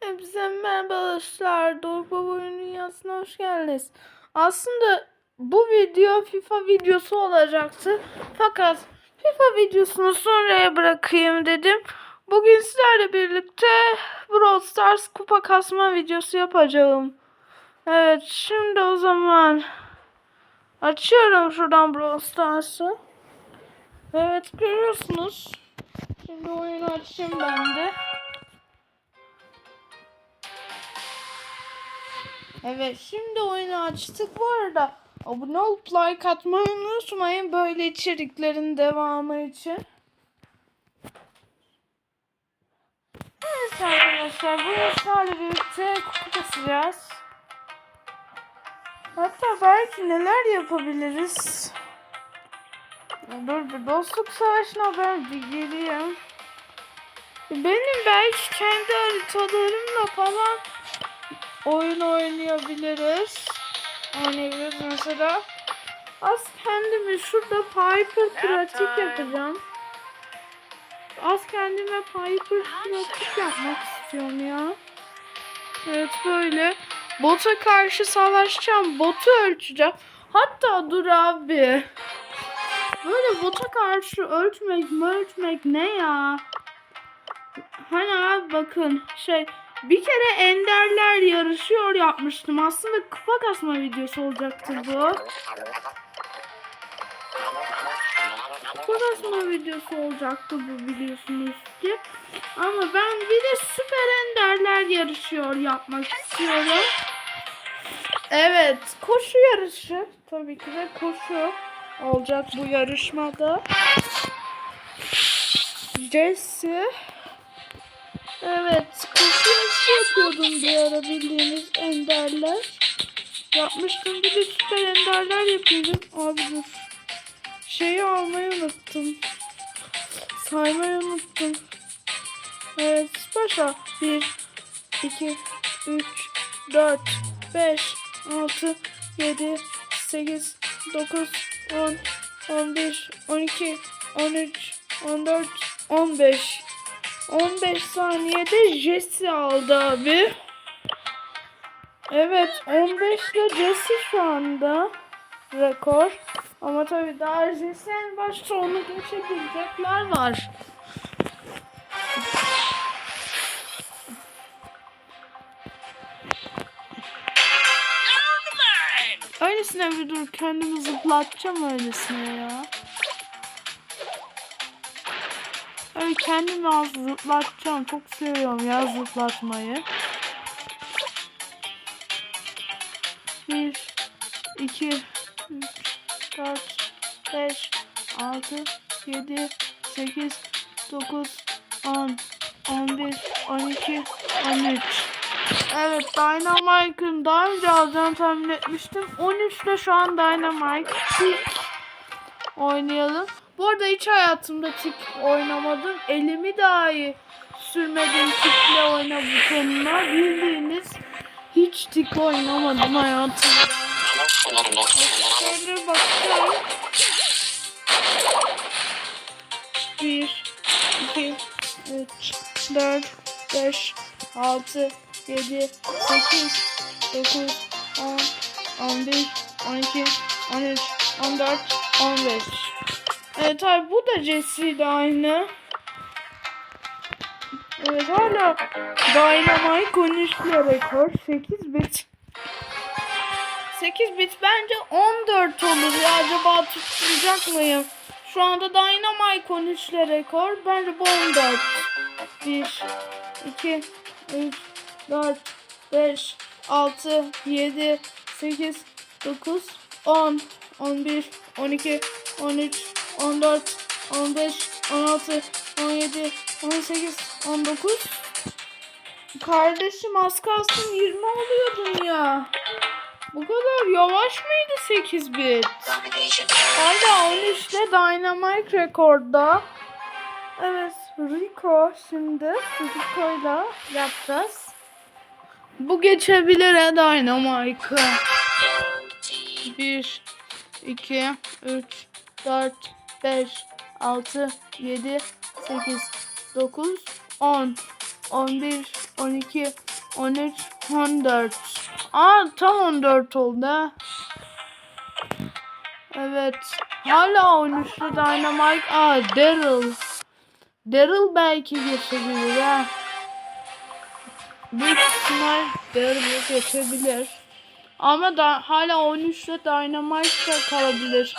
Hepinize merhaba arkadaşlar. Doruk Baba Dünyası'na hoş geldiniz. Aslında bu video FIFA videosu olacaktı. Fakat FIFA videosunu sonraya bırakayım dedim. Bugün sizlerle birlikte Brawl Stars kupa kasma videosu yapacağım. Evet şimdi o zaman açıyorum şuradan Brawl Stars'ı. Evet görüyorsunuz. Şimdi oyunu açayım ben de. Evet şimdi oyunu açtık. Bu arada abone olup like atmayı unutmayın böyle içeriklerin devamı için. Evet arkadaşlar bu yaşlarla birlikte kupa kasacağız. Hatta belki neler yapabiliriz. Dur bir dostluk savaşına ben bir gireyim. Benim belki kendi haritalarımla falan oyun oynayabiliriz. Oynayabiliriz mesela. Az kendimi şurada Piper pratik yapacağım. Az kendime Piper pratik yapmak istiyorum ya. Evet böyle. Bota karşı savaşacağım. Botu ölçeceğim. Hatta dur abi. Böyle bota karşı ölçmek ölçmek ne ya? Hani abi bakın şey bir kere enderler yarışıyor yapmıştım. Aslında kupa kasma videosu olacaktı bu. Kupa kasma videosu olacaktı bu biliyorsunuz ki. Ama ben bir de süper enderler yarışıyor yapmak istiyorum. Evet koşu yarışı. Tabii ki de koşu olacak bu yarışmada. Jesse Evet, koşu yapıyordum bir ara bildiğiniz enderler. Yapmıştım bir de süper enderler yapıyordum. Abi dur. Şeyi almayı unuttum. Saymayı unuttum. Evet, başa. 1, 2, 3, 4, 5, 6, 7, 8, 9, 10, 11, 12, 13, 14, 15. 15 saniyede Jesse aldı abi. Evet 15 ile Jesse şu anda rekor. Ama tabii daha Jesse'nin başta onu geçebilecekler var. Öylesine bir dur kendimi zıplatacağım öylesine ya. Öyle kendimi az zıplatacağım. Çok seviyorum ya zıplatmayı. Bir, iki, üç, dört, beş, altı, yedi, sekiz, dokuz, on, on bir, on iki, on üç. Evet Dynamite'ın daha önce alacağını tahmin etmiştim. 13 ile şu an Dynamite oynayalım. Bu arada hiç hayatımda tik oynamadım. Elimi dahi sürmedim tikle oyna butonuna. Bildiğiniz hiç tik oynamadım hayatımda. Şöyle bakacağım. 1, 2, 3, 4, 5, 6, 7, 8, 9, 10, 11, 12, 13, 14, 15. Evet abi bu da Jesse ile aynı. Evet hala Dynamite 13 ile rekor 8 bit. 8 bit bence 14 olur ya acaba tutturacak mıyım? Şu anda Dynamite 13 ile rekor bence bu 14. 1 2 3 4 5 6 7 8 9 10 11 12 13 14, 15, 16, 17, 18, 19. Kardeşim az kalsın 20 oluyordun ya. Bu kadar yavaş mıydı 8 bit? Hala 13 ile Dynamite rekorda. Evet Rico şimdi Rico ile yapacağız. Bu geçebilir he Dynamite'ı. 1, 2, 3, 4, 5, 6, 7, 8, 9, 10, 11, 12, 13, 14. Aa tam 14 oldu. Evet. Hala 13'lü Dynamite. Aa Daryl. Daryl belki geçebilir ha. Büyük ihtimal Daryl geçebilir. Ama da hala 13'lü Dynamite da kalabilir.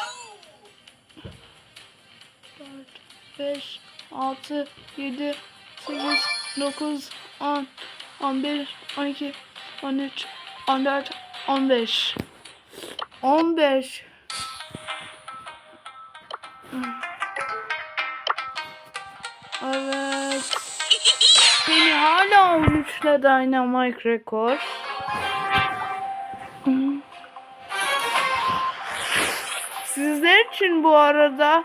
5, 6, 7, 8, 9, 10, 11, 12, 13, 14, 15. 15. Evet. Beni hala 13 ile Dynamite rekor. Sizler için bu arada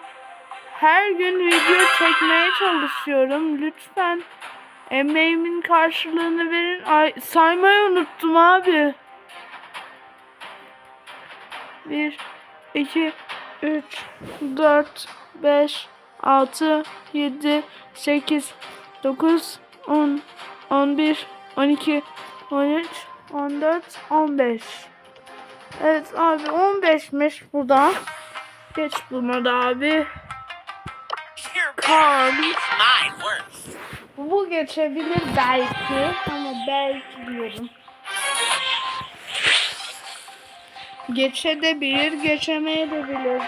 her gün video çekmeye çalışıyorum. Lütfen emeğimin karşılığını verin. Ay saymayı unuttum abi. 1 2 3 4 5 6 7 8 9 10 11 12 13 14 15 Evet abi 15'miş burada. Geç buna da abi. Worst. Bu geçebilir belki ama belki diyorum. Geçebilir, geçemeyebilir.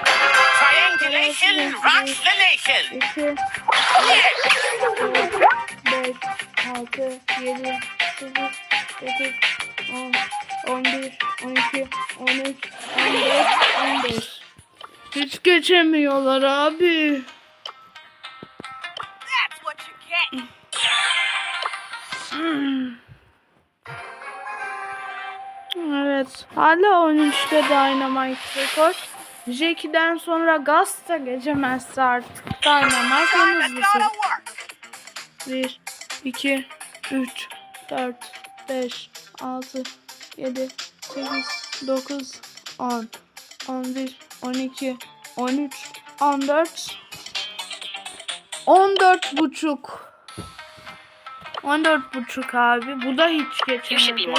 Triangulation rocks the nation. 2 5 6 7 8 9 10 11 12 13 14 15 Hiç geçemiyorlar abi. Evet. Hala 13'te Dynamite rekor. Jackie'den sonra Gus da geçemezse artık Dynamite en hızlısı. gonna work. 1, 2, 3, 4, 5, 6, 7, 8, 9, 10, 11, 12, 13, 14, 14 buçuk. 14 buçuk abi. Bu da hiç geçemedi.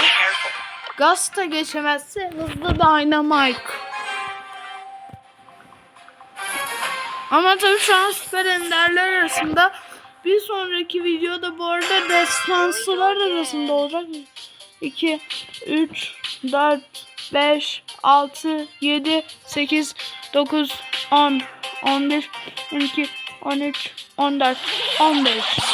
Gus da geçemezse hızlı Dynamite. Ama tabii şu an süper enderler arasında bir sonraki videoda bu arada destansılar arasında olacak. 2, 3, 4, 5, 6, 7, 8, 9, 10, 11, 12, 13, 14, 15.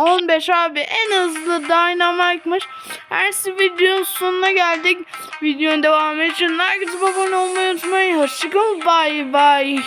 15 abi en hızlı Dynamite'mış. Her videonun sonuna geldik. Videonun devamı için like abone olmayı unutmayın. Hoşçakalın. Bye bye.